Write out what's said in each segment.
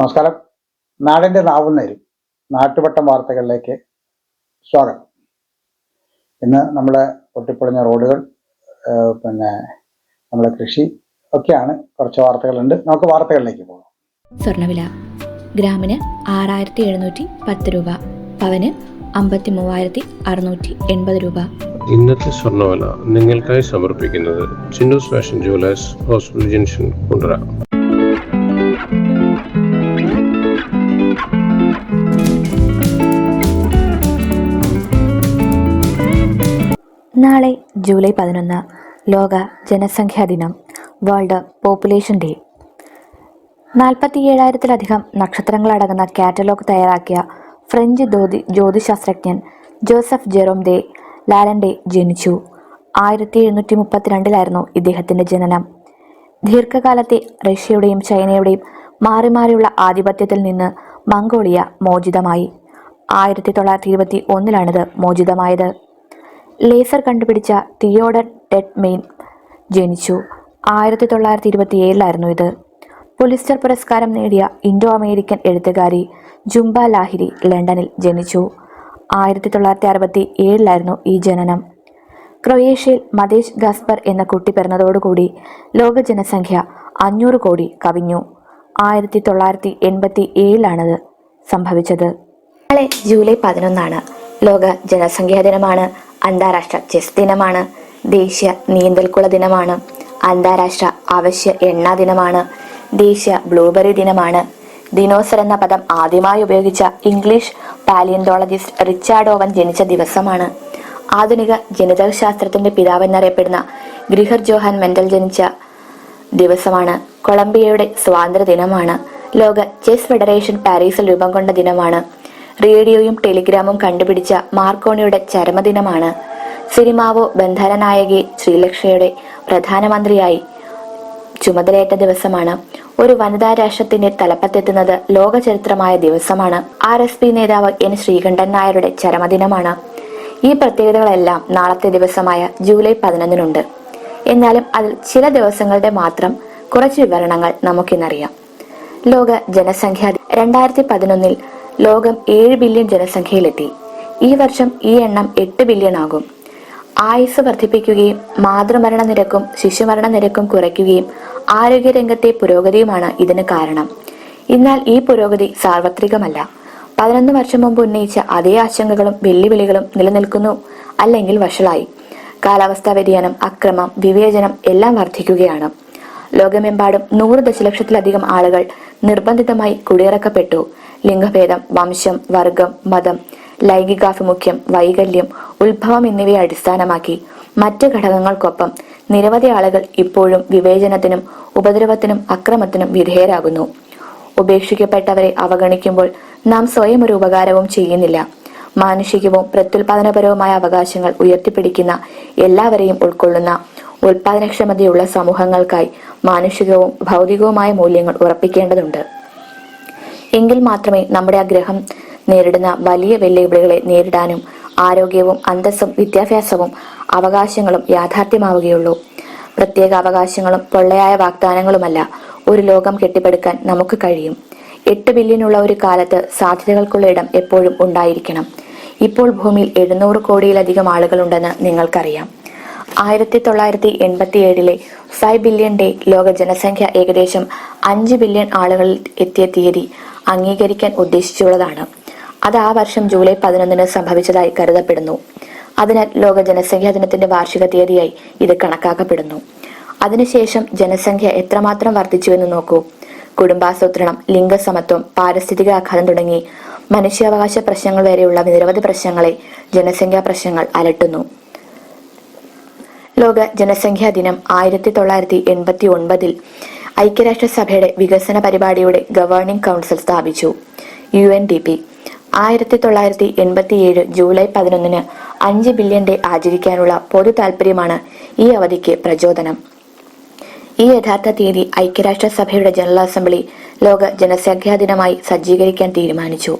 നമസ്കാരം. നാടിന്റെ നാവുന്നേരി നാട്ടുവട്ടം വാർത്തകളിലേക്ക് സ്വാഗതം. ഇന്ന് നമ്മുടെ പൊട്ടിപ്പൊളിഞ്ഞ റോഡുകൾ പിന്നെ നമ്മുടെ കൃഷി ഒക്കെയാണ് കുറച്ച് വാർത്തകളുണ്ട്. നമുക്ക് വാർത്തകളിലേക്ക് പോകാം. സ്വർണവില ഗ്രാമിന് ആറായിരത്തി എഴുന്നൂറ്റി പത്ത് രൂപ പവന് അമ്പത്തി മൂവായിരത്തി അറുന്നൂറ്റി എൺപത് രൂപ. ഇന്നത്തെ സ്വർണവില നിങ്ങൾക്കായി സമർപ്പിക്കുന്നത് Chinnus fashion jewellers hospital junction Kundara. നാളെ ജൂലൈ പതിനൊന്ന് ലോക ജനസംഖ്യാ ദിനം വേൾഡ് പോപ്പുലേഷൻ ഡേ. നാൽപ്പത്തി ഏഴായിരത്തിലധികം നക്ഷത്രങ്ങളടങ്ങുന്ന കാറ്റലോഗ് തയ്യാറാക്കിയ ഫ്രഞ്ച് ജ്യോതി ജ്യോതിശാസ്ത്രജ്ഞൻ ജോസഫ് ജെറോം ദേ ലാലൻഡെ ജനിച്ചു. ആയിരത്തി എഴുന്നൂറ്റി മുപ്പത്തിരണ്ടിലായിരുന്നു ഇദ്ദേഹത്തിന്റെ ജനനം. ദീർഘകാലത്തെ റഷ്യയുടെയും ചൈനയുടെയും മാറി മാറിയുള്ള ആധിപത്യത്തിൽ നിന്ന് മംഗോളിയ മോചിതമായി. ആയിരത്തി തൊള്ളായിരത്തി ഇരുപത്തി ഒന്നിലാണിത് മോചിതമായത്. ലേസർ കണ്ടുപിടിച്ച തിയോഡർ ടെഡ് മെയിൻ ജനിച്ചു. ആയിരത്തി തൊള്ളായിരത്തി ഇരുപത്തി ഏഴിലായിരുന്നു ഇത്. പുലിസ്റ്റർ പുരസ്കാരം നേടിയ ഇൻഡോ അമേരിക്കൻ എഴുത്തുകാരി ജുംബ ലാഹിരി ലണ്ടനിൽ ജനിച്ചു. ആയിരത്തി തൊള്ളായിരത്തി അറുപത്തി ഏഴിലായിരുന്നു ഈ ജനനം. ക്രൊയേഷ്യയിൽ മതേഷ് ഗാസ്പർ എന്ന കുട്ടി പിറന്നതോടുകൂടി ലോക ജനസംഖ്യ അഞ്ഞൂറ് കോടി കവിഞ്ഞു. ആയിരത്തി തൊള്ളായിരത്തി എൺപത്തി ഏഴിലാണത് സംഭവിച്ചത്. നാളെ ജൂലൈ പതിനൊന്നാണ് ലോക ജനസംഖ്യാ ദിനമാണ്. അന്താരാഷ്ട്ര ചെസ് ദിനമാണ്. ദേശീയ നീന്തൽക്കുള ദിനമാണ്. അന്താരാഷ്ട്ര അവശ്യ എണ്ണ ദിനമാണ്. ദേശീയ ബ്ലൂബെറി ദിനമാണ്. ദിനോസർ എന്ന പദം ആദ്യമായി ഉപയോഗിച്ച ഇംഗ്ലീഷ് പാലിയന്തോളജിസ്റ്റ് റിച്ചാർഡ് ഓവൻ ജനിച്ച ദിവസമാണ്. ആധുനിക ജനിതക ജനിതകശാസ്ത്രത്തിന്റെ പിതാവെന്നറിയപ്പെടുന്ന ഗ്രിഹർ ജോഹാൻ മെന്റൽ ജനിച്ച ദിവസമാണ്. കൊളംബിയയുടെ സ്വാതന്ത്ര്യ ദിനമാണ് ലോക ചെസ് ഫെഡറേഷൻ പാരീസിൽ രൂപം കൊണ്ട ദിനമാണ്. റേഡിയോയും ടെലിഗ്രാമും കണ്ടുപിടിച്ച മാർക്കോണിയുടെ ചരമദിനമാണ്. സിനിമാവോ ബന്ധനനായകി ശ്രീലക്ഷ്മിയുടെ പ്രധാനമന്ത്രിയായി ചുമതലയേറ്റ ദിവസമാണ്. ഒരു വനിതാ രാഷ്ട്രത്തിന്റെ തലപ്പത്തെത്തുന്നത് ലോക ചരിത്രമായ ദിവസമാണ്. ആർ എസ് പി നേതാവ് എൻ ശ്രീകണ്ഠൻ നായരുടെ ചരമദിനമാണ്. ഈ പ്രത്യേകതകളെല്ലാം നാളത്തെ ദിവസമായ ജൂലൈ പതിനൊന്നിനുണ്ട്. എന്നാലും അതിൽ ചില ദിവസങ്ങളുടെ മാത്രം കുറച്ച് വിവരണങ്ങൾ നമുക്കിന്നറിയാം. ലോക ജനസംഖ്യ രണ്ടായിരത്തി പതിനൊന്നിൽ ലോകം ഏഴ് ബില്യൺ ജനസംഖ്യയിലെത്തി. ഈ വർഷം ഈ എണ്ണം എട്ട് ബില്യൺ ആകും. ആയുസ് വർദ്ധിപ്പിക്കുകയും മാതൃമരണ നിരക്കും ശിശുമരണ നിരക്കും കുറയ്ക്കുകയും ആരോഗ്യരംഗത്തെ പുരോഗതിയുമാണ് ഇതിന് കാരണം. എന്നാൽ ഈ പുരോഗതി സാർവത്രികമല്ല. പതിനൊന്ന് വർഷം മുമ്പ് ഉന്നയിച്ച അതേ ആശങ്കകളും വെല്ലുവിളികളും നിലനിൽക്കുന്നു അല്ലെങ്കിൽ വഷളായി. കാലാവസ്ഥാ വ്യതിയാനം അക്രമം വിവേചനം എല്ലാം വർദ്ധിക്കുകയാണ്. ലോകമെമ്പാടും നൂറ് ദശലക്ഷത്തിലധികം ആളുകൾ നിർബന്ധിതമായി കുടിയിറക്കപ്പെട്ടു. ലിംഗഭേദം വംശം വർഗം മതം ലൈംഗികാഭിമുഖ്യം വൈകല്യം ഉത്ഭവം എന്നിവയെ അടിസ്ഥാനമാക്കി മറ്റ് ഘടകങ്ങൾക്കൊപ്പം നിരവധി ആളുകൾ ഇപ്പോഴും വിവേചനത്തിനും ഉപദ്രവത്തിനും അക്രമത്തിനും വിധേയരാകുന്നു. ഉപേക്ഷിക്കപ്പെട്ടവരെ അവഗണിക്കുമ്പോൾ നാം സ്വയം ഒരു ഉപകാരവും ചെയ്യുന്നില്ല. മാനുഷികവും പ്രത്യുൽപാദനപരവുമായ അവകാശങ്ങൾ ഉയർത്തിപ്പിടിക്കുന്ന എല്ലാവരെയും ഉൾക്കൊള്ളുന്ന ഉൽപാദനക്ഷമതയുള്ള സമൂഹങ്ങൾക്കായി മാനുഷികവും ഭൗതികവുമായ മൂല്യങ്ങൾ ഉറപ്പിക്കേണ്ടതുണ്ട്. എങ്കിൽ മാത്രമേ നമ്മുടെ ആ ഗ്രഹം നേരിടുന്ന വലിയ വെല്ലുവിളികളെ നേരിടാനും ആരോഗ്യവും അന്തസ്സും വിദ്യാഭ്യാസവും അവകാശങ്ങളും യാഥാർത്ഥ്യമാവുകയുള്ളൂ. പ്രത്യേക അവകാശങ്ങളും പൊള്ളയായ വാഗ്ദാനങ്ങളുമല്ല ഒരു ലോകം കെട്ടിപ്പടുക്കാൻ നമുക്ക് കഴിയും. എട്ട് ബില്യനുള്ള ഒരു കാലത്ത് സാധ്യതകൾക്കുള്ള ഇടം എപ്പോഴും ഉണ്ടായിരിക്കണം. ഇപ്പോൾ ഭൂമിയിൽ എഴുന്നൂറ് കോടിയിലധികം ആളുകളുണ്ടെന്ന് നിങ്ങൾക്കറിയാം. ആയിരത്തി തൊള്ളായിരത്തി എൺപത്തി ഏഴിലെ ഫൈവ് ബില്യൺ ഡേ ലോക ജനസംഖ്യ ഏകദേശം അഞ്ച് ബില്യൺ ആളുകളിൽ എത്തിയ തീയതി അംഗീകരിക്കാൻ ഉദ്ദേശിച്ചുള്ളതാണ്. അത് ആ വർഷം ജൂലൈ പതിനൊന്നിന് സംഭവിച്ചതായി കരുതപ്പെടുന്നു. അതിനാൽ ലോക ജനസംഖ്യാ ദിനത്തിന്റെ വാർഷിക തീയതിയായി ഇത് കണക്കാക്കപ്പെടുന്നു. അതിനുശേഷം ജനസംഖ്യ എത്രമാത്രം വർദ്ധിച്ചുവെന്ന് നോക്കൂ. കുടുംബാസൂത്രണം ലിംഗസമത്വം പാരിസ്ഥിതിക ആഘാതം തുടങ്ങി മനുഷ്യാവകാശ പ്രശ്നങ്ങൾ വരെയുള്ള നിരവധി പ്രശ്നങ്ങളെ ജനസംഖ്യാ പ്രശ്നങ്ങൾ അലട്ടുന്നു. ലോക ജനസംഖ്യാ ദിനം ആയിരത്തി തൊള്ളായിരത്തി എൺപത്തി ഒൻപതിൽ ഐക്യരാഷ്ട്രസഭയുടെ വികസന പരിപാടിയുടെ ഗവേണിംഗ് കൗൺസിൽ സ്ഥാപിച്ചു. യു എൻ ഡി പി ആയിരത്തി തൊള്ളായിരത്തി എൺപത്തിയേഴ് ജൂലൈ പതിനൊന്നിന് അഞ്ച് ബില്യൺ ഡേ ആചരിക്കാനുള്ള പൊതു താൽപര്യമാണ് ഈ അവധിക്ക് പ്രചോദനം. ഈ യഥാർത്ഥ തീയതി ഐക്യരാഷ്ട്രസഭയുടെ ജനറൽ അസംബ്ലി ലോക ജനസംഖ്യാ ദിനമായി സജ്ജീകരിക്കാൻ തീരുമാനിച്ചു.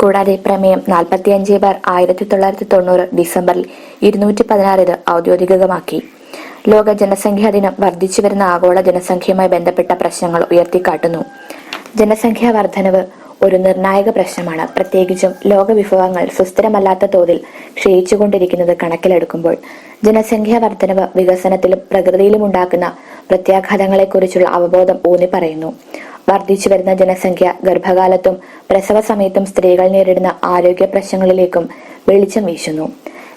കൂടാതെ പ്രമേയം നാൽപ്പത്തിയഞ്ച് ബാർ ആയിരത്തി തൊള്ളായിരത്തി തൊണ്ണൂറ് ഡിസംബറിൽ ഇരുന്നൂറ്റി പതിനാറ് ഇത് ഔദ്യോഗികമാക്കി. ലോക ജനസംഖ്യാ ദിനം വർദ്ധിച്ചു വരുന്ന ആഗോള ജനസംഖ്യയുമായി ബന്ധപ്പെട്ട പ്രശ്നങ്ങൾ ഉയർത്തിക്കാട്ടുന്നു. ജനസംഖ്യാ വർധനവ് ഒരു നിർണായക പ്രശ്നമാണ്. പ്രത്യേകിച്ചും ലോകവിഭവങ്ങൾ സുസ്ഥിരമല്ലാത്ത തോതിൽ ക്ഷയിച്ചുകൊണ്ടിരിക്കുന്നത് കണക്കിലെടുക്കുമ്പോൾ ജനസംഖ്യാ വർധനവ് വികസനത്തിലും പ്രകൃതിയിലും ഉണ്ടാക്കുന്ന പ്രത്യാഘാതങ്ങളെക്കുറിച്ചുള്ള അവബോധം ഊന്നി പറയുന്നു. വർദ്ധിച്ചു വരുന്ന ജനസംഖ്യ ഗർഭകാലത്തും പ്രസവ സമയത്തും സ്ത്രീകൾ നേരിടുന്ന ആരോഗ്യ പ്രശ്നങ്ങളിലേക്കും വെളിച്ചം വീശുന്നു.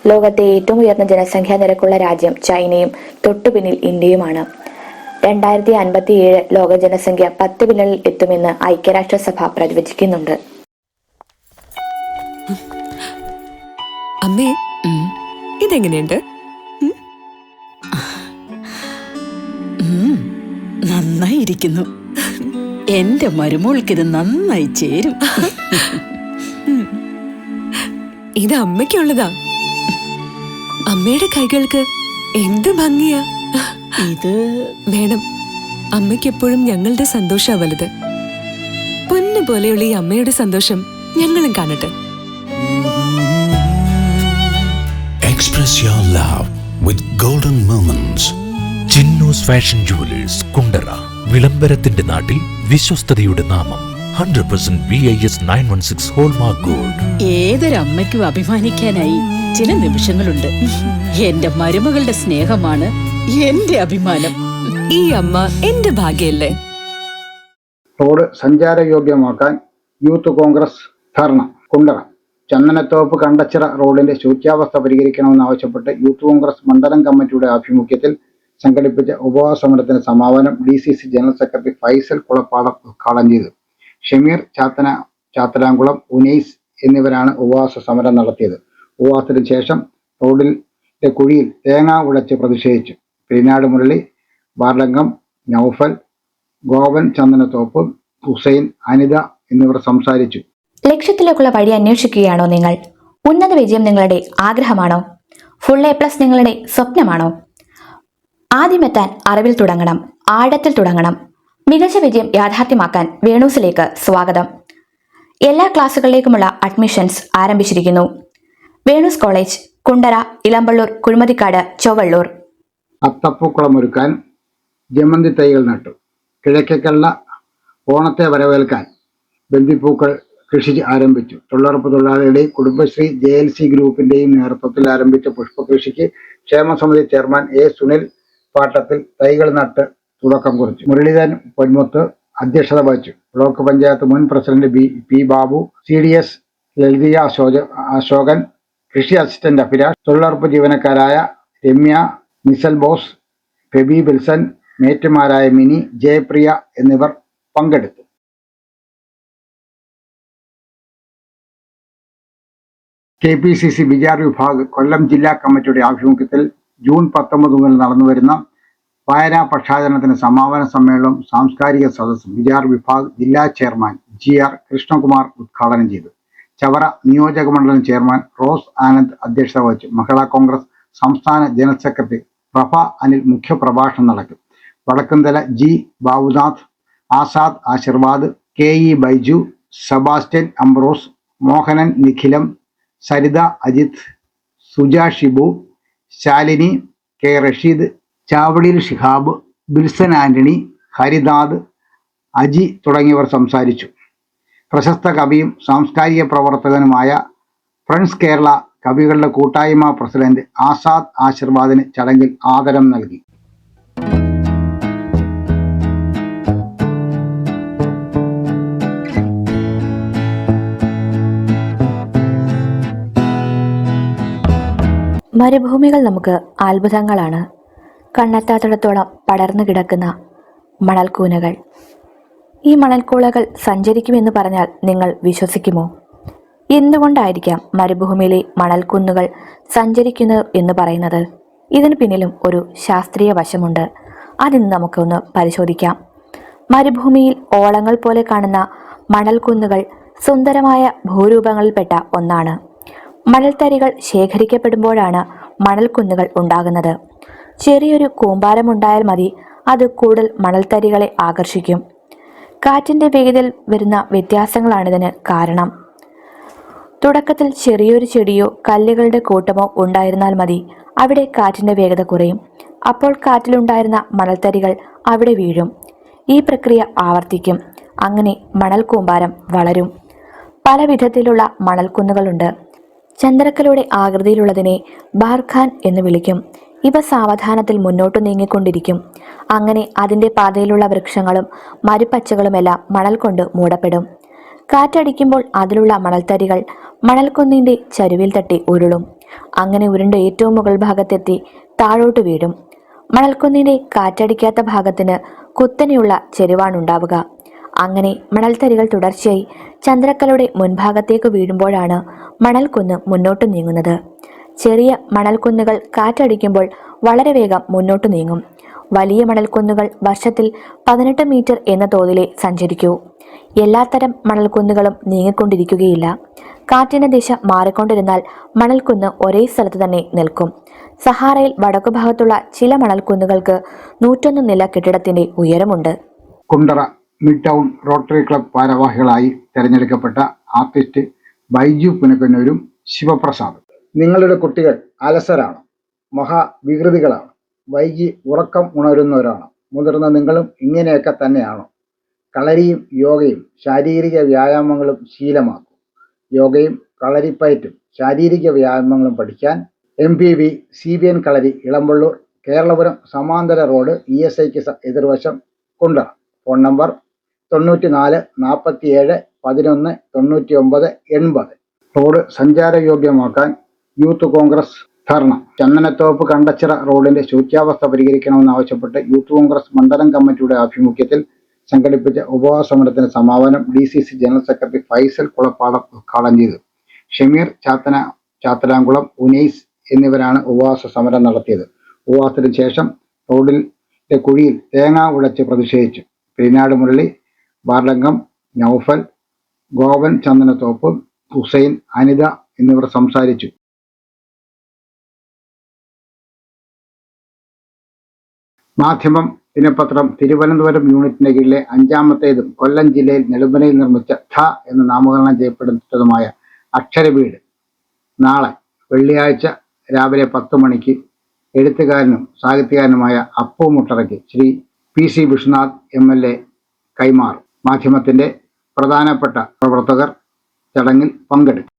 ലോകത്തെ ഏറ്റവും ഉയർന്ന ജനസംഖ്യാ നിരക്കുള്ള രാജ്യം ചൈനയും തൊട്ടുപിന്നിൽ ഇന്ത്യയുമാണ്. രണ്ടായിരത്തി അൻപത്തി ഏഴ് ലോക ജനസംഖ്യ പത്ത് ബില്യണിൽ എത്തുമെന്ന് ഐക്യരാഷ്ട്രസഭ പ്രവചിക്കുന്നുണ്ട് അമ്മേ ഇതെങ്ങനെയുണ്ട്? നന്നായിരിക്കുന്നു. എന്റെ മരുമോൾക്കിത് നന്നായി ചേരും. ഇത് അമ്മയ്ക്കുള്ളതാ. അമ്മയുടെ കൈകൾക്ക് എന്ത് ഭംഗിയാ. ഇത് വേണം അമ്മയ്ക്കെപ്പോഴും ഞങ്ങളുടെ സന്തോഷാ വലുത് പൊന്നു പോലെയുള്ള ഈ അമ്മയുടെ സന്തോഷം ഞങ്ങളും കാണട്ടെ. Express your love with golden moments. Chinnus fashion jewellers Kundara വിളംബരത്തിന്റെ നാട്ടിൽ വിശ്വസ്തതയുടെ നാമം hundred percent B I S nine one six hallmark gold ഏതൊരമ്മയ്ക്കും അഭിമാനിക്കാനായി. ചില നിമിഷങ്ങളുണ്ട്. എന്റെ മരുമകളുടെ സ്നേഹമാണ് എന്റെ അഭിമാനം. ഈ അമ്മ എന്റെ ഭാഗ്യല്ലേ? റോഡ് സഞ്ചാരയോഗ്യമാക്കാൻ യൂത്ത് കോൺഗ്രസ് ധർണ കുണ്ടറ. ചന്ദനത്തോപ്പ് കണ്ടച്ചിറ റോഡിന്റെ ശൂച്യാവസ്ഥ പരിഹരിക്കണമെന്നാവശ്യപ്പെട്ട് യൂത്ത് കോൺഗ്രസ് മണ്ഡലം കമ്മിറ്റിയുടെ ആഭിമുഖ്യത്തിൽ സംഘടിപ്പിച്ച ഉപവാസ സമരത്തിന് സമാപനം D C C general secretary Faisal Kulappadam ഉദ്ഘാടനം ചെയ്തു. ഷമീർ ചാത്തന ചാത്തലാംകുളം ഉനൈസ് എന്നിവരാണ് ഉപവാസ സമരം നടത്തിയത്. ഉപവാസത്തിന് ശേഷം റോഡിലെ കുഴിയിൽ തേങ്ങ ഉടച്ച് പ്രതിഷേധിച്ചു. പെരിനാട് മുരളി ബാർലംഗം നൌഫൽ ഗോവൻ ചന്ദനത്തോപ്പ് ഹുസൈൻ അനിത എന്നിവർ സംസാരിച്ചു. ലക്ഷ്യത്തിലേക്കുള്ള വഴി അന്വേഷിക്കുകയാണോ നിങ്ങൾ? ഉന്നത വിജയം നിങ്ങളുടെ ആഗ്രഹമാണോ? ഫുൾ എ പ്ലസ് നിങ്ങളുടെ സ്വപ്നമാണോ? ആദ്യമെത്താൻ അറിവിൽ തുടങ്ങണം ആഴത്തിൽ തുടങ്ങണം. മികച്ച വിജയം യാഥാർത്ഥ്യമാക്കാൻ വേണൂസിലേക്ക് സ്വാഗതം. എല്ലാ ക്ലാസ്സുകളിലേക്കുമുള്ള അഡ്മിഷൻസ് ആരംഭിച്ചിരിക്കുന്നു. വേണൂസ് കോളേജ് കുണ്ടറ ഇളമ്പള്ളൂർ കുഴിമതിക്കാട് ചൊവ്വള്ളൂർ. അത്തപ്പൂക്കുളമൊരുക്കാൻ ജമന്തി തൈകൾ നട്ടു. കിഴക്കേക്കള്ള ഓണത്തെ വരവേൽക്കാൻ ബന്ദിപ്പൂക്കൾ കൃഷി ആരംഭിച്ചു. തൊഴിലുറപ്പ് തൊഴിലാളികളുടെയും കുടുംബശ്രീ ജെ എൽ സി ഗ്രൂപ്പിന്റെയും നേതൃത്വത്തിൽ ആരംഭിച്ച പുഷ്പകൃഷിക്ക് ക്ഷേമസമിതി ചെയർമാൻ എ സുനിൽ പാട്ടത്തിൽ തൈകൾ നട്ട് തുടക്കം കുറിച്ചു. മുരളീധരൻ പൊന്മുത്ത് അധ്യക്ഷത വഹിച്ചു. ബ്ലോക്ക് പഞ്ചായത്ത് മുൻ president B P Babu C D S ലളിതിയ അശോക അശോകൻ കൃഷി അസിസ്റ്റന്റ് അഭിലാഷ് തൊഴിലുറപ്പ് ജീവനക്കാരായ രമ്യ നിസൽ ബോസ് ഫെബി ബിൽസൺ മേറ്റുമാരായ മിനി ജയപ്രിയ എന്നിവർ പങ്കെടുത്തു. K P C C Vichar Vibhag Kollam ജില്ലാ കമ്മിറ്റിയുടെ ആഭിമുഖ്യത്തിൽ ജൂൺ പത്തൊമ്പത് മുതൽ നടന്നുവരുന്ന വായനാ പക്ഷാചരണത്തിന് സമാപന സമ്മേളനം സാംസ്കാരിക സദസ്സ് ബിജാർ വിഭാഗ് ജില്ലാ ചെയർമാൻ ജി ആർ കൃഷ്ണകുമാർ ഉദ്ഘാടനം ചെയ്തു. ചവറ നിയോജക മണ്ഡലം ചെയർമാൻ റോസ് ആനന്ദ് അധ്യക്ഷത വഹിച്ചു. മഹിളാ കോൺഗ്രസ് സംസ്ഥാന ജനറൽ സെക്രട്ടറി പ്രഭ അനിൽ മുഖ്യപ്രഭാഷണം നടത്തും Vadakkumthala G. Babunath Azad Ashirvad K. E. Baiju Sebastian Ambrose Mohanan Nikhilam Saritha Ajith Suja Shibu Shalini K. Rasheed ചാവടിയിൽ Shihab ബിൽസൻ Antony Haridas Aji തുടങ്ങിയവർ സംസാരിച്ചു. പ്രശസ്ത കവിയും സാംസ്കാരിക പ്രവർത്തകനുമായ ഫ്രണ്ട്സ് കേരള കവികളുടെ കൂട്ടായ്മ പ്രസിഡന്റ് ആസാദ് ആശീർവാദിന് ചടങ്ങിൽ ആദരം നൽകി. മരുഭൂമികൾ നമുക്ക് അത്ഭുതങ്ങളാണ്. കണ്ണെത്താത്തിടത്തോളം പടർന്നു കിടക്കുന്ന മണൽക്കൂനകൾ. ഈ മണൽക്കൂളകൾ സഞ്ചരിക്കുമെന്ന് പറഞ്ഞാൽ നിങ്ങൾ വിശ്വസിക്കുമോ? എന്തുകൊണ്ടായിരിക്കാം മരുഭൂമിയിലെ മണൽക്കുന്നുകൾ സഞ്ചരിക്കുന്നു എന്ന് പറയുന്നത്? ഇതിന് പിന്നിലും ഒരു ശാസ്ത്രീയ വശമുണ്ട്. അതിന് നമുക്കൊന്ന് പരിശോധിക്കാം. മരുഭൂമിയിൽ ഓളങ്ങൾ പോലെ കാണുന്ന മണൽക്കുന്നുകൾ സുന്ദരമായ ഭൂരൂപങ്ങളിൽപ്പെട്ട ഒന്നാണ്. മണൽത്തരികൾ ശേഖരിക്കപ്പെടുമ്പോഴാണ് മണൽക്കുന്നുകൾ ഉണ്ടാകുന്നത്. ചെറിയൊരു കൂമ്പാരമുണ്ടായാൽ മതി അത് കൂടുതൽ മണൽത്തരികളെ ആകർഷിക്കും. കാറ്റിന്റെ വേഗതയിൽ വരുന്ന വ്യത്യാസങ്ങളാണിതിന് കാരണം. തുടക്കത്തിൽ ചെറിയൊരു ചെടിയോ കല്ലുകളുടെ കൂട്ടമോ ഉണ്ടായിരുന്നാൽ മതി. അവിടെ കാറ്റിന്റെ വേഗത കുറയും. അപ്പോൾ കാറ്റിലുണ്ടായിരുന്ന മണൽത്തരികൾ അവിടെ വീഴും. ഈ പ്രക്രിയ ആവർത്തിക്കും. അങ്ങനെ മണൽ കൂമ്പാരം വളരും. പല വിധത്തിലുള്ള മണൽക്കുന്നുകളുണ്ട്. ചന്ദ്രക്കലയുടെ ആകൃതിയിലുള്ളതിനെ ബാർഖാൻ എന്ന് വിളിക്കും. ഇവ സാവധാനത്തിൽ മുന്നോട്ട് നീങ്ങിക്കൊണ്ടിരിക്കും. അങ്ങനെ അതിന്റെ പാതയിലുള്ള വൃക്ഷങ്ങളും മരുപ്പച്ചകളുമെല്ലാം മണൽ കൊണ്ട് മൂടപ്പെടും. കാറ്റടിക്കുമ്പോൾ അതിലുള്ള മണൽത്തരികൾ മണൽക്കുന്നിന്റെ ചരുവിൽ തട്ടി ഉരുളും. അങ്ങനെ ഉരുണ്ട ഏറ്റവും മുകൾ ഭാഗത്തെത്തി താഴോട്ട് വീഴും. മണൽക്കുന്നിന്റെ കാറ്റടിക്കാത്ത ഭാഗത്തിന് കുത്തനെയുള്ള ചെരുവാണുണ്ടാവുക. അങ്ങനെ മണൽത്തരികൾ തുടർച്ചയായി ചന്ദ്രക്കലയുടെ മുൻഭാഗത്തേക്ക് വീഴുമ്പോഴാണ് മണൽക്കുന്ന് മുന്നോട്ട് നീങ്ങുന്നത്. ചെറിയ മണൽക്കുന്നുകൾ കാറ്റടിക്കുമ്പോൾ വളരെ വേഗം മുന്നോട്ട് നീങ്ങും. വലിയ മണൽക്കുന്നുകൾ വർഷത്തിൽ പതിനെട്ട് മീറ്റർ എന്ന തോതിലെ സഞ്ചരിക്കൂ. എല്ലാത്തരം മണൽക്കുന്നുകളും നീങ്ങിക്കൊണ്ടിരിക്കുകയില്ല. കാറ്റിന്റെ ദിശ മാറിക്കൊണ്ടിരുന്നാൽ മണൽക്കുന്ന് ഒരേ സ്ഥലത്ത് തന്നെ നിൽക്കും. സഹാറയിൽ വടക്കുഭാഗത്തുള്ള ചില മണൽക്കുന്നുകൾക്ക് നൂറ്റൊന്ന് നില കെട്ടിടത്തിന്റെ ഉയരമുണ്ട്. Kundara mid town Rotary Club ഭാരവാഹികളായി തെരഞ്ഞെടുക്കപ്പെട്ട ആർട്ടിസ്റ്റ് ബൈജു പുനക്കന്നൂരും ശിവപ്രസാദും. നിങ്ങളുടെ കുട്ടികൾ അലസരാണ് മഹാവികൃതികളാണ് വൈകി ഉറക്കം ഉണരുന്നവരാണ് മുതിർന്ന നിങ്ങളും ഇങ്ങനെയൊക്കെ തന്നെയാണോ. കളരിയും യോഗയും ശാരീരിക വ്യായാമങ്ങളും ശീലമാക്കും. യോഗയും കളരിപ്പയറ്റും ശാരീരിക വ്യായാമങ്ങളും പഠിക്കാൻ M P V C B N kalari Elampalloor Keralapuram സമാന്തര റോഡ് ഇ എസ് ഐക്ക് എതിർവശം കൊണ്ട ഫോൺ നമ്പർ തൊണ്ണൂറ്റി നാല് നാൽപ്പത്തി ഏഴ് പതിനൊന്ന് തൊണ്ണൂറ്റി ഒമ്പത് എൺപത്. റോഡ് സഞ്ചാരയോഗ്യമാക്കാൻ യൂത്ത് കോൺഗ്രസ് ധർണ. ചന്ദനത്തോപ്പ് കണ്ടച്ചിറ റോഡിന്റെ ശൂച്യാവസ്ഥ പരിഹരിക്കണമെന്നാവശ്യപ്പെട്ട് യൂത്ത് കോൺഗ്രസ് മണ്ഡലം കമ്മിറ്റിയുടെ ആഭിമുഖ്യത്തിൽ സംഘടിപ്പിച്ച ഉപവാസ സമരത്തിന് സമാപനം D C C general secretary Faisal Kulappadam ഉദ്ഘാടനം ചെയ്തു. ഷമീർ ചാത്തന ചാത്തലാംകുളം ഉനൈസ് എന്നിവരാണ് ഉപവാസ സമരം നടത്തിയത്. ഉപവാസത്തിന് ശേഷം റോഡിലെ കുഴിയിൽ തേങ്ങ ഉടച്ച് പ്രതിഷേധിച്ചു. പെരിനാട് മുരളി ബാർലംഗം നൌഫൽ ഗോവൻ ചന്ദനത്തോപ്പ് ഹുസൈൻ അനിത എന്നിവർ സംസാരിച്ചു. മാധ്യമം ദിനപത്രം തിരുവനന്തപുരം യൂണിറ്റിന്റെ കീഴിലെ അഞ്ചാമത്തേതും കൊല്ലം ജില്ലയിൽ നെടുമ്പനയിൽ നിർമ്മിച്ച ധ എന്ന് നാമകരണം ചെയ്യപ്പെടുന്നതുമായ അക്ഷരവീട്. നാളെ വെള്ളിയാഴ്ച രാവിലെ പത്ത് മണിക്ക് എഴുത്തുകാരനും സാഹിത്യകാരനുമായ Appu മുട്ടറയ്ക്ക് Shri P C Vishnunath M L A കൈമാറും. മാധ്യമത്തിന്റെ പ്രധാനപ്പെട്ട പ്രവർത്തകർ ചടങ്ങിൽ പങ്കെടുക്കും.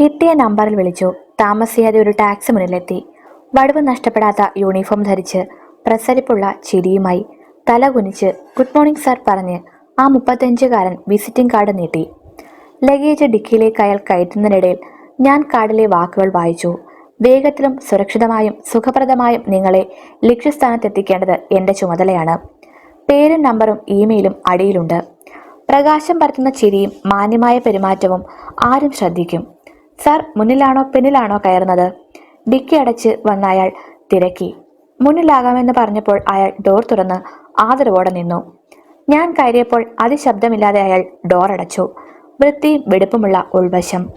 കിട്ടിയ നമ്പറിൽ വിളിച്ചു. താമസിയാതെ ഒരു ടാക്സി മുന്നിലെത്തി. വടുവ് നഷ്ടപ്പെടാത്ത യൂണിഫോം ധരിച്ച് പ്രസരിപ്പുള്ള ചിരിയുമായി തല കുനിച്ച് ഗുഡ് മോർണിംഗ് സാർ പറഞ്ഞ് ആ മുപ്പത്തഞ്ചുകാരൻ വിസിറ്റിംഗ് കാർഡ് നീട്ടി. ലഗേജ് ഡിക്കിയിലേക്ക് അയാൾ കയറ്റുന്നതിനിടയിൽ ഞാൻ കാർഡിലെ വാക്കുകൾ വായിച്ചു. വേഗത്തിലും സുരക്ഷിതമായും സുഖപ്രദമായും നിങ്ങളെ ലക്ഷ്യസ്ഥാനത്തെത്തിക്കേണ്ടത് എന്റെ ചുമതലയാണ്. പേരും നമ്പറും ഇമെയിലും അടിയിലുണ്ട്. പ്രകാശം പരത്തുന്ന ചിരിയും മാന്യമായ പെരുമാറ്റവും ആരും ശ്രദ്ധിക്കും. സാർ മുന്നിലാണോ പിന്നിലാണോ കയറുന്നത്? ഡിക്കി അടച്ച് വന്ന അയാൾ തിരക്കി. മുന്നിലാകാമെന്ന് പറഞ്ഞപ്പോൾ അയാൾ ഡോർ തുറന്ന് ആദരവോടെ നിന്നു. ഞാൻ കയറിയപ്പോൾ അതിശബ്ദമില്ലാതെ അയാൾ ഡോർ അടച്ചു. വൃത്തിയും വെടുപ്പുമുള്ള ഉൾവശം.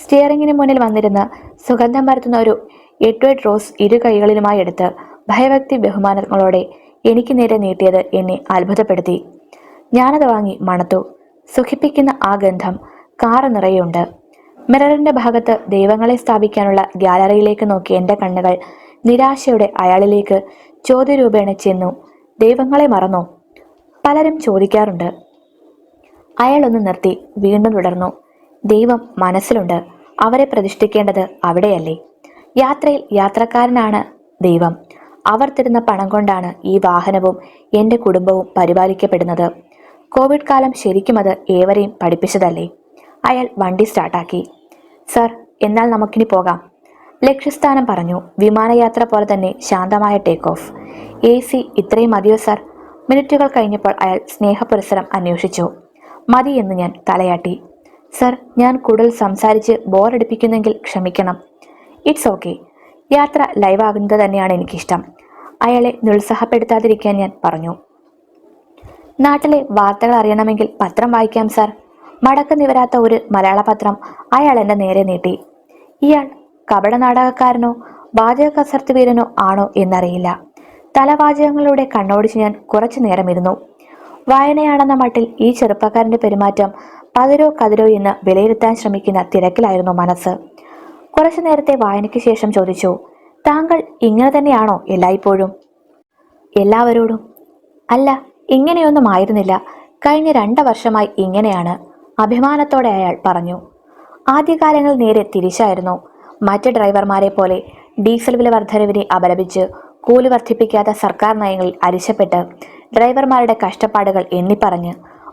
സ്റ്റിയറിംഗിന് മുന്നിൽ വന്നിരുന്ന് സുഗന്ധം പരത്തുന്ന ഒരു എട്വേഡ് റോസ് ഇരു കൈകളിലുമായി എടുത്ത് ഭയഭക്തി ബഹുമാനങ്ങളോടെ എനിക്ക് നേരെ നീട്ടിയത് എന്നെ അത്ഭുതപ്പെടുത്തി. ഞാനത് വാങ്ങി മണത്തു. സുഖിപ്പിക്കുന്ന ആ ഗന്ധം കാറ് നിറയുണ്ട് മിററിന്റെ ഭാഗത്ത് ദൈവങ്ങളെ സ്ഥാപിക്കാനുള്ള ഗ്യാലറിയിലേക്ക് നോക്കിയ എന്റെ കണ്ണുകൾ നിരാശയുടെ അയാളിലേക്ക് ചോദ്യരൂപേണ ചെന്നു. ദൈവങ്ങളെ മറന്നോ? പലരും ചോദിക്കാറുണ്ട്. അയാളൊന്ന് നിർത്തി വീണ്ടും തുടർന്നു. ദൈവം മനസ്സിലുണ്ട്. അവരെ പ്രതിഷ്ഠിക്കേണ്ടത് അവിടെയല്ലേ? യാത്രയിൽ യാത്രക്കാരനാണ് ദൈവം. അവർ തരുന്ന പണം കൊണ്ടാണ് ഈ വാഹനവും എന്റെ കുടുംബവും പരിപാലിക്കപ്പെടുന്നത്. കോവിഡ് കാലം ശരിക്കും അത് ഏവരെയും പഠിപ്പിച്ചതല്ലേ? അയാൾ വണ്ടി സ്റ്റാർട്ടാക്കി. സർ എന്നാൽ നമുക്കിനി പോകാം. ലക്ഷ്യസ്ഥാനം പറഞ്ഞു. വിമാനയാത്ര പോലെ തന്നെ ശാന്തമായ ടേക്ക് ഓഫ് എ സി ഇത്രയും മതിയോ സർ? മിനിറ്റുകൾ കഴിഞ്ഞപ്പോൾ അയാൾ സ്നേഹപുരസരം അന്വേഷിച്ചു. മതി എന്ന് ഞാൻ തലയാട്ടി. സർ ഞാൻ കൂടുതൽ സംസാരിച്ച് ബോറടിപ്പിക്കുന്നെങ്കിൽ ക്ഷമിക്കണം. ഇറ്റ്സ് ഓക്കെ യാത്ര ലൈവാകുന്നത് തന്നെയാണ് എനിക്കിഷ്ടം. അയാളെ നിരുത്സാഹപ്പെടുത്താതിരിക്കാൻ ഞാൻ പറഞ്ഞു. നാട്ടിലെ വാർത്തകൾ അറിയണമെങ്കിൽ പത്രം വായിക്കാം സാർ. മടക്ക നിവരാത്ത ഒരു മലയാള പത്രം അയാൾ എന്റെ നേരെ നീട്ടി. ഇയാൾ കപട നാടകക്കാരനോ വാചക കസർത്ത് വീരനോ ആണോ എന്നറിയില്ല. തലവാചകങ്ങളുടെ കണ്ണോടിച്ച് ഞാൻ കുറച്ചു നേരം ഇരുന്നു. വായനയാണെന്ന മട്ടിൽ ഈ ചെറുപ്പക്കാരന്റെ പെരുമാറ്റം പതിരോ കതിരോ എന്ന് വിലയിരുത്താൻ ശ്രമിക്കുന്ന തിരക്കിലായിരുന്നു മനസ്സ്. കുറച്ചു നേരത്തെ വായനയ്ക്ക് ശേഷം ചോദിച്ചു താങ്കൾ ഇങ്ങനെ തന്നെയാണോ എല്ലായ്പ്പോഴും? എല്ലാവരോടും. അല്ല ഇങ്ങനെയൊന്നും ആയിരുന്നില്ല. കഴിഞ്ഞ രണ്ട് വർഷമായി ഇങ്ങനെയാണ്. അഭിമാനത്തോടെ അയാൾ പറഞ്ഞു ആദ്യകാലങ്ങൾ നേരെ തിരിച്ചായിരുന്നു. മറ്റ് ഡ്രൈവർമാരെ പോലെ ഡീസൽ വില വർധനവിനെ അപലപിച്ച് കൂലി വർദ്ധിപ്പിക്കാത്ത സർക്കാർ നയങ്ങളിൽ അരിശപ്പെട്ട് ഡ്രൈവർമാരുടെ കഷ്ടപ്പാടുകൾ എണ്ണിപ്പറഞ്ഞ്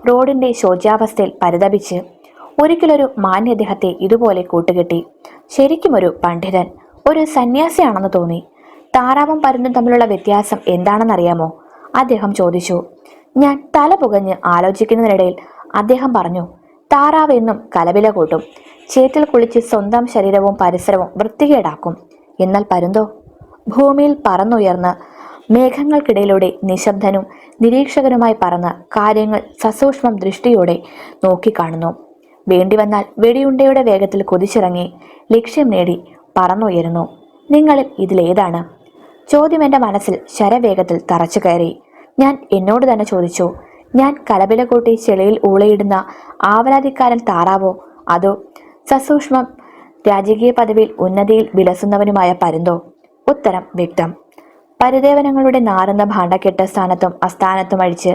റോഡിന്റെ ശോച്യാവസ്ഥയിൽ പരിതപിച്ച് ഒരിക്കലൊരു മാന്യ അദ്ദേഹത്തെ ഇതുപോലെ കൂട്ടുകെട്ടി. ശരിക്കും ഒരു പണ്ഡിതൻ ഒരു സന്യാസിയാണെന്ന് തോന്നി. താറാവും പരുന്നും തമ്മിലുള്ള വ്യത്യാസം എന്താണെന്നറിയാമോ? അദ്ദേഹം ചോദിച്ചു. ഞാൻ തല പുകഞ്ഞ് ആലോചിക്കുന്നതിനിടയിൽ അദ്ദേഹം പറഞ്ഞു താറാവ് എന്നും കലവില കൂട്ടും. ചേറ്റിൽ കുളിച്ച് സ്വന്തം ശരീരവും പരിസരവും വൃത്തികേടാക്കും. എന്നാൽ പരുന്തോ? ഭൂമിയിൽ പറന്നുയർന്ന് മേഘങ്ങൾക്കിടയിലൂടെ നിശബ്ദനും നിരീക്ഷകനുമായി പറന്ന് കാര്യങ്ങൾ സസൂക്ഷ്മം ദൃഷ്ടിയോടെ നോക്കിക്കാണുന്നു. വേണ്ടി വന്നാൽ വെടിയുണ്ടയുടെ വേഗത്തിൽ കുതിച്ചിറങ്ങി ലക്ഷ്യം നേടി പറന്നുയരുന്നു. നിങ്ങളിൽ ഇതിലേതാണ്? ചോദ്യം എന്റെ മനസ്സിൽ ശരവേഗത്തിൽ തറച്ചു കയറി. ഞാൻ എന്നോട് തന്നെ ചോദിച്ചു ഞാൻ കലപില കൂട്ടി ചെളിയിൽ ഊളയിടുന്ന ആവലാതിക്കാരൻ താറാവോ? അതോ സസൂക്ഷ്മം രാജകീയ പദവിയിൽ ഉന്നതിയിൽ വിലസുന്നവനുമായ പരുന്തോ? ഉത്തരം വ്യക്തം. പരിദേവനങ്ങളുടെ നാറുന്ന ഭാണ്ഡക്കെട്ട സ്ഥാനത്തും അസ്ഥാനത്തും അഴിച്ച്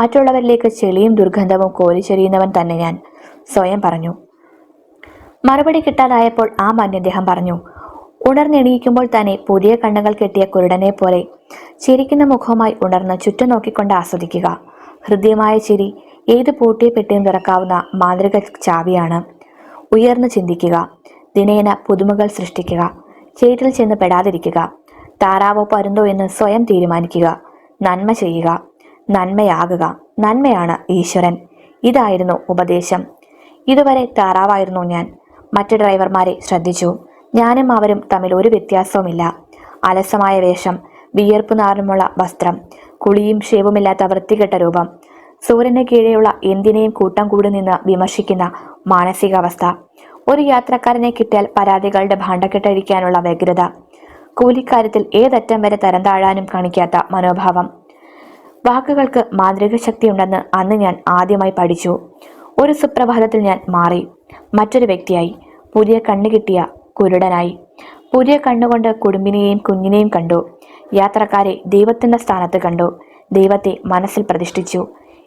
മറ്റുള്ളവരിലേക്ക് ചെളിയും ദുർഗന്ധവും കോരിച്ചെറിയുന്നവൻ തന്നെ ഞാൻ. സ്വയം പറഞ്ഞു. മറുപടി കിട്ടാതായപ്പോൾ ആ മന്യദ്ദേഹം പറഞ്ഞു ഉണർന്നെണീക്കുമ്പോൾ തന്നെ പുതിയ കണ്ണുകൾ കെട്ടിയ കുരുടനെ പോലെ ചിരിക്കുന്ന മുഖവുമായി ഉണർന്ന് ചുറ്റും നോക്കിക്കൊണ്ട് ആസ്വദിക്കുക. ഹൃദ്യമായ ചിരി. ഏത് പൂട്ടിയ പെട്ടിയും തുറക്കാവുന്ന മാന്ത്രിക ചാവിയാണ്. ഉയർന്നു ചിന്തിക്കുക. ദിനേന പുതുമകൾ സൃഷ്ടിക്കുക. ചേറ്റിൽ ചെന്ന് പെടാതിരിക്കുക. താറാവോ പരുന്തോ എന്ന് സ്വയം തീരുമാനിക്കുക. നന്മ ചെയ്യുക. നന്മയാകുക. നന്മയാണ് ഈശ്വരൻ. ഇതായിരുന്നു ഉപദേശം. ഇതുവരെ താറാവായിരുന്നു ഞാൻ. മറ്റു ഡ്രൈവർമാരെ ശ്രദ്ധിച്ചു. ഞാനും അവരും തമ്മിൽ ഒരു വ്യത്യാസവുമില്ല. അലസമായ വേഷം വിയർപ്പ് നാറുമുള്ള വസ്ത്രം കുളിയും ക്ഷേവുമില്ലാത്ത വൃത്തികെട്ട രൂപം. സൂര്യന് കീഴെയുള്ള എന്തിനേയും കൂട്ടം കൂടി നിന്ന് വിമർശിക്കുന്ന മാനസികാവസ്ഥ. ഒരു യാത്രക്കാരനെ കിട്ടിയാൽ പരാതികളുടെ ഭാണ്ഡക്കെട്ടഴിക്കാനുള്ള വ്യഗ്രത. കൂലിക്കാര്യത്തിൽ ഏതറ്റം വരെ തരം താഴാനും കാണിക്കാത്ത മനോഭാവം. വാക്കുകൾക്ക് മാന്ത്രിക ശക്തിയുണ്ടെന്ന് അന്ന് ഞാൻ ആദ്യമായി പഠിച്ചു. ഒരു സുപ്രഭാതത്തിൽ ഞാൻ മാറി. മറ്റൊരു വ്യക്തിയായി. പുതിയ കണ്ണ് കിട്ടിയ കുരുടനായി. പുതിയ കണ്ണുകൊണ്ട് കുടുംബിനെയും കുഞ്ഞിനെയും കണ്ടു. യാത്രക്കാരെ ദൈവത്തിന്റെ സ്ഥാനത്ത് കണ്ടു. ദൈവത്തെ മനസ്സിൽ പ്രതിഷ്ഠിച്ചു.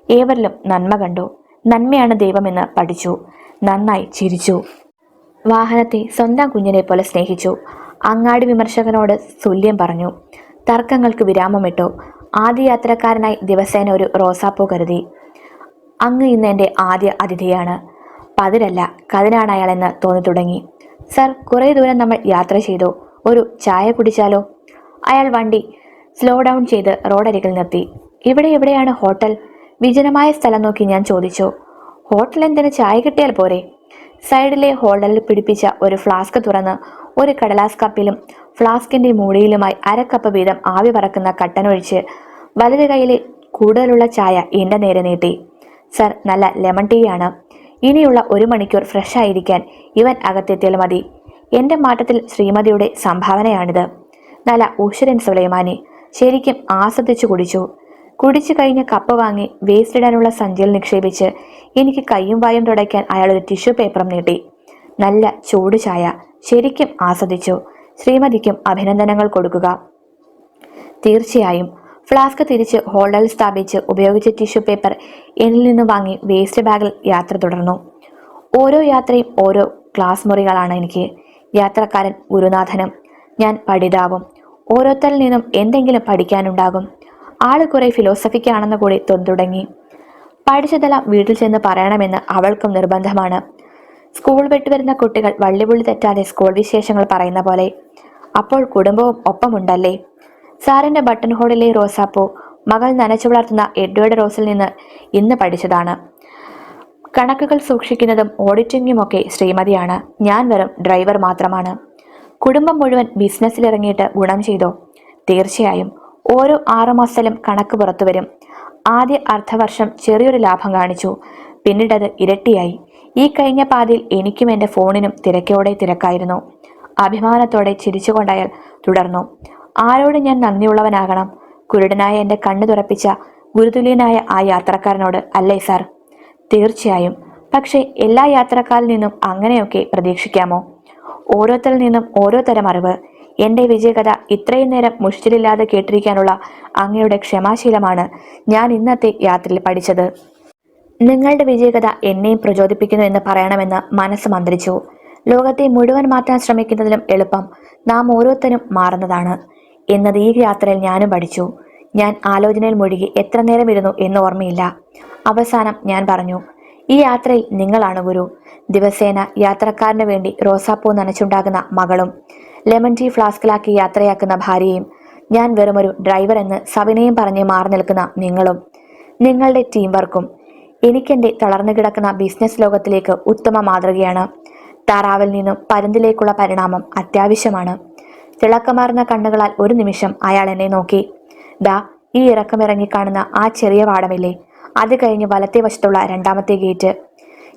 ഏവരിലും നന്മ കണ്ടു. നന്മയാണ് ദൈവമെന്ന് പഠിച്ചു. നന്നായി ചിരിച്ചു. വാഹനത്തെ സ്വന്തം കുഞ്ഞിനെ പോലെ സ്നേഹിച്ചു. അങ്ങാടി വിമർശകനോട് തുല്യം പറഞ്ഞു. തർക്കങ്ങൾക്ക് വിരാമമിട്ടു. ആദ്യ യാത്രക്കാരനായി ദിവസേന ഒരു റോസാപ്പൂ കരുതി. അങ്ങ് ഇന്ന് എന്റെ ആദ്യ അതിഥിയാണ്. പതിരല്ല കതിനാണ് അയാളെന്ന് തോന്നി തുടങ്ങി സർ കുറേ ദൂരം നമ്മൾ യാത്ര ചെയ്തു. ഒരു ചായ കുടിച്ചാലോ? അയാൾ വണ്ടി സ്ലോ ഡൗൺ ചെയ്ത് റോഡരികിൽ നിർത്തി. ഇവിടെ എവിടെയാണ് ഹോട്ടൽ? വിജനമായ സ്ഥലം നോക്കി ഞാൻ ചോദിച്ചു. ഹോട്ടൽ എന്തിന് ചായ കിട്ടിയാൽ പോരെ? സൈഡിലെ ഹോൾഡറിൽ പിടിപ്പിച്ച ഒരു ഫ്ലാസ്ക് തുറന്ന് ഒരു കടലാസ് കപ്പിലും ഫ്ലാസ്കിന്റെ മൂടിയിലുമായി അരക്കപ്പ് വീതം ആവി പറക്കുന്ന കട്ടനൊഴിച്ച് വലത് കൈയിലെ കൂടുതലുള്ള ചായ എന്റെ നേരെ നീട്ടി. സർ നല്ല ലെമൺ ടീ ആണ്. ഇനിയുള്ള ഒരു മണിക്കൂർ ഫ്രഷ് ആയിരിക്കാൻ ഇവൻ അകത്തെത്തിയാൽ മതി. എന്റെ മാറ്റത്തിൽ ശ്രീമതിയുടെ സംഭാവനയാണിത്. നല്ല ഉഷരൻ വിളയമാനെ ശരിക്കും ആസ്വദിച്ചു കുടിച്ചു. കുടിച്ചു കഴിഞ്ഞ കപ്പ് വാങ്ങി വേസ്റ്റ് ഇടാനുള്ള സഞ്ചിയിൽ നിക്ഷേപിച്ച് എനിക്ക് കയ്യും വായും തുടയ്ക്കാൻ അയാൾ ഒരു ടിഷ്യൂ പേപ്പറും നീട്ടി. നല്ല ചൂട് ചായ. ശരിക്കും ആസ്വദിച്ചു. ശ്രീമതിക്കും അഭിനന്ദനങ്ങൾ കൊടുക്കുക. തീർച്ചയായും. ഫ്ലാസ്ക് തിരിച്ച് ഹോൾഡറിൽ സ്ഥാപിച്ച് ഉപയോഗിച്ച ടിഷ്യൂ പേപ്പർ എന്നിൽ നിന്ന് വാങ്ങി വേസ്റ്റ് ബാഗിൽ യാത്ര തുടർന്നു. ഓരോ യാത്രയും ഓരോ ക്ലാസ് മുറികളാണ് എനിക്ക്. യാത്രക്കാരൻ ഗുരുനാഥനും. ഞാൻ പഠിതാവും. ഓരോരുത്തരിൽ നിന്നും എന്തെങ്കിലും പഠിക്കാനുണ്ടാകും. ആൾ കുറെ ഫിലോസഫിക്കാണെന്ന് കൂടി തുടങ്ങി പഠിച്ചതെല്ലാം വീട്ടിൽ ചെന്ന് പറയണമെന്ന് അവൾക്കും നിർബന്ധമാണ്. സ്കൂൾ വിട്ടുവരുന്ന കുട്ടികൾ വള്ളിപുള്ളി തെറ്റാതെ സ്കൂൾ വിശേഷങ്ങൾ പറയുന്ന പോലെ. അപ്പോൾ കുടുംബവും ഒപ്പമുണ്ടല്ലേ? സാറിന്റെ ബട്ടൺ ഹോളിലെ റോസാപ്പൂ മകൾ നനച്ചു വളർത്തുന്ന എഡ്വേർഡ് റോസിൽ നിന്ന് ഇന്ന് പഠിച്ചതാണ്. കണക്കുകൾ സൂക്ഷിക്കുന്നതും ഓഡിറ്റിംഗുമൊക്കെ ശ്രീമതിയാണ്. ഞാൻ വെറും ഡ്രൈവർ മാത്രമാണ്. കുടുംബം മുഴുവൻ ബിസിനസ്സിലിറങ്ങിയിട്ട് ഗുണം ചെയ്തോ? തീർച്ചയായും. ഓരോ ആറുമാസത്തിലും കണക്ക് പുറത്തു വരും. ആദ്യ അർദ്ധവർഷം ചെറിയൊരു ലാഭം കാണിച്ചു. പിന്നീടത് ഇരട്ടിയായി. ഈ കഴിഞ്ഞ പാതിയിൽ എനിക്കും എന്റെ ഫോണിനും തിരക്കോടെ തിരക്കായിരുന്നു. അഭിമാനത്തോടെ ചിരിച്ചുകൊണ്ടായാൽ തുടർന്നു. ആരോട് ഞാൻ നന്ദിയുള്ളവനാകണം? കുരുടനായ എന്റെ കണ്ണു തുറപ്പിച്ച ഗുരുതുല്യനായ ആ യാത്രക്കാരനോട് അല്ലേ സാർ? തീർച്ചയായും. പക്ഷേ എല്ലാ യാത്രക്കാരിൽ നിന്നും അങ്ങനെയൊക്കെ പ്രതീക്ഷിക്കാമോ? ഓരോരുത്തരിൽ നിന്നും ഓരോ തരം അറിവ്. എന്റെ വിജയകഥ ഇത്രയും നേരം മുഷ്ടിലില്ലാതെ കേട്ടിരിക്കാനുള്ള അങ്ങയുടെ ക്ഷമാശീലമാണ് ഞാൻ ഇന്നത്തെ യാത്രയിൽ പഠിച്ചത്. നിങ്ങളുടെ വിജയകഥ എന്നെയും പ്രചോദിപ്പിക്കുന്നു എന്ന് പറയണമെന്ന് മനസ്സ് മന്ത്രിച്ചു. ലോകത്തെ മുഴുവൻ മാറ്റാൻ ശ്രമിക്കുന്നതിലും എളുപ്പം നാം ഓരോരുത്തരും മാറുന്നതാണ്. എന്നത് ഈ യാത്രയിൽ ഞാനും പഠിച്ചു. ഞാൻ ആലോചനയിൽ മുഴുകി എത്ര നേരം ഇരുന്നു എന്ന് ഓർമ്മയില്ല. അവസാനം ഞാൻ പറഞ്ഞു ഈ യാത്രയിൽ നിങ്ങളാണ് ഗുരു. ദിവസേന യാത്രക്കാരന് വേണ്ടി റോസാപ്പൂ നനച്ചുണ്ടാകുന്ന മകളും ലെമൺ ടീ ഫ്ലാസ്കിലാക്കി യാത്രയാക്കുന്ന ഭാര്യയും ഞാൻ വെറുമൊരു ഡ്രൈവർ എന്ന് സവിനയും പറഞ്ഞ് മാറി നിൽക്കുന്ന നിങ്ങളും. നിങ്ങളുടെ ടീം വർക്കും എനിക്കെന്റെ തളർന്നു കിടക്കുന്ന ബിസിനസ് ലോകത്തിലേക്ക് ഉത്തമ മാതൃകയാണ്. താറാവിൽ നിന്നും പരുന്തിലേക്കുള്ള പരിണാമം അത്യാവശ്യമാണ്. തിളക്കമാർന്ന കണ്ണുകളാൽ ഒരു നിമിഷം അയാൾ എന്നെ നോക്കി. ദാ ഈ ഇറക്കമിറങ്ങി കാണുന്ന ആ ചെറിയ വാടമില്ലേ? അത് കഴിഞ്ഞ് വലത്തെ വശത്തുള്ള രണ്ടാമത്തെ ഗേറ്റ്.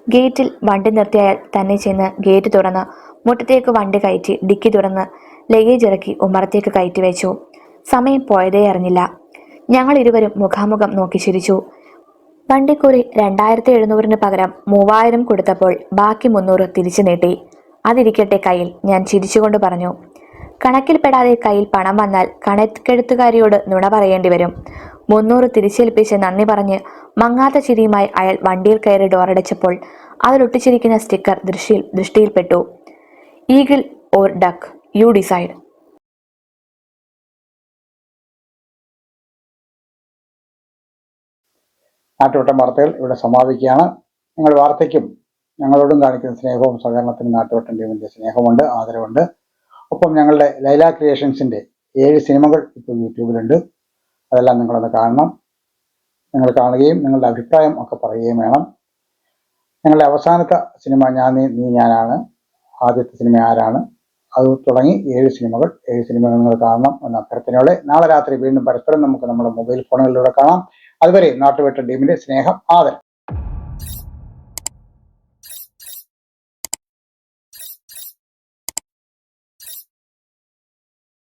ഗേറ്റിൽ വണ്ടി നിർത്തിയാൽ തന്നെ ചെന്ന് ഗേറ്റ് തുറന്ന് മുറ്റത്തേക്ക് വണ്ടി കയറ്റി ഡിക്കി തുറന്ന് ലഗേജ് ഇറക്കി ഉമ്മറത്തേക്ക് കയറ്റി വെച്ചു. സമയം പോയതേ അറിഞ്ഞില്ല. ഞങ്ങൾ ഇരുവരും മുഖാമുഖം നോക്കി ചിരിച്ചു. വണ്ടിക്കൂലി രണ്ടായിരത്തി എഴുന്നൂറിന് പകരം മൂവായിരം കൊടുത്തപ്പോൾ ബാക്കി മുന്നൂറ് തിരിച്ചു നീട്ടി. അതിരിക്കട്ടെ കയ്യിൽ ഞാൻ ചിരിച്ചുകൊണ്ട് പറഞ്ഞു. കണക്കിൽപ്പെടാതെ കയ്യിൽ പണം വന്നാൽ കണക്കെടുത്തുകാരിയോട് നുണ പറയേണ്ടി വരും. മുന്നൂറ് തിരിച്ചേൽപ്പിച്ച് നന്ദി പറഞ്ഞ് മങ്ങാത്ത ചിരിയുമായി അയാൾ വണ്ടിയിൽ കയറി ഡോറടച്ചപ്പോൾ അതിലൊട്ടിച്ചിരിക്കുന്ന സ്റ്റിക്കർ ദൃഷ്ടിയിൽ ദൃഷ്ടിയിൽപ്പെട്ടു. Eagle or duck you decide നാട്ടുവട്ടം വാർത്തകൾ ഇവിടെ സമാപിക്കുകയാണ്. നിങ്ങൾ വാർത്തയ്ക്കും ഞങ്ങളോടും കാണിക്കുന്ന സ്നേഹവും സഹകരണത്തിനും നാട്ടുവട്ടം ടീമിന്റെ സ്നേഹമുണ്ട് ആദരവുണ്ട്. ഒപ്പം ഞങ്ങളുടെ ലൈല ക്രിയേഷൻസിന്റെ ഏഴ് സിനിമകൾ ഇപ്പോൾ യൂട്യൂബിലുണ്ട്. അതെല്ലാം നിങ്ങളൊന്ന് കാണണം. നിങ്ങൾ കാണുകയും നിങ്ങളുടെ അഭിപ്രായം ഒക്കെ പറയുകയും വേണം. ഞങ്ങളുടെ അവസാനത്തെ സിനിമ ഞാൻ നീ ഞാനാണ്. ആദ്യത്തെ സിനിമ ആരാണ്? അത് തുടങ്ങി ഏഴ് സിനിമകൾ. ഏഴ് സിനിമകൾ നിങ്ങൾ കാണണം എന്ന അഭ്യർത്ഥനയോടെ നാളെ രാത്രി വീണ്ടും പരസ്പരം നമുക്ക് നമ്മുടെ മൊബൈൽ ഫോണുകളിലൂടെ കാണാം. അതുവരെ നാട്ടുവെട്ട ടീമിന്റെ സ്നേഹം ആദരം.